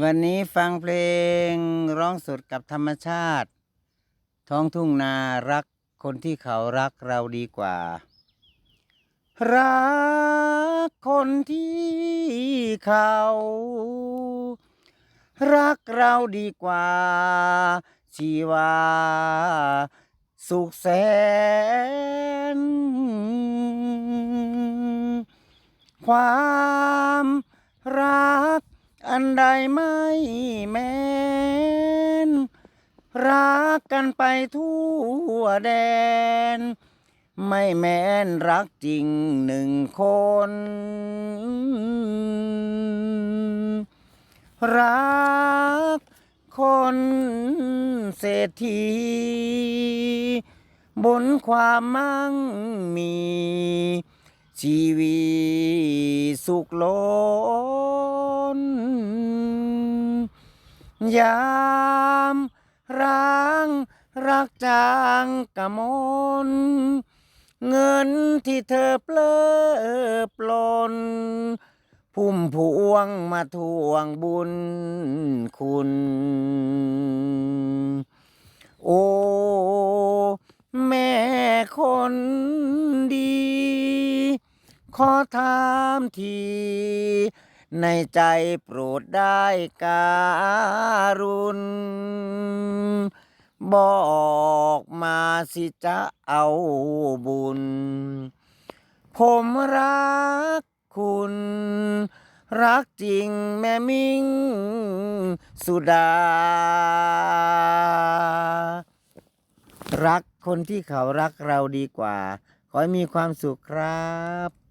วันนี้ฟังเพลงร้องสดกับธรรมชาติ ท้องทุ่งนารักคนที่เขารักเราดีกว่า รักคนที่เขา รักเราดีกว่า ชีวา สุขแสน ความรัก อันใดไม่แมนรักกันไปทั่วแดน ไม่แม้นรักจริงหนึ่งคน รักคนเศรษฐี บนความมั่งมี ชีวีสุขโล ยามร้างรักจางกะมนเงินที่เธอเปลอปลนพุ่มพวงมาทวงบุญคุณ โอ้ แม่คนดี ขอถามที ในใจโปรดได้การุณ บอกมาสิจะเอาบุญ ผมรักคุณ รักจริงแม่มิ่ง สุดา รักคนที่เขารักเราดีกว่า ขอให้มีความสุขครับ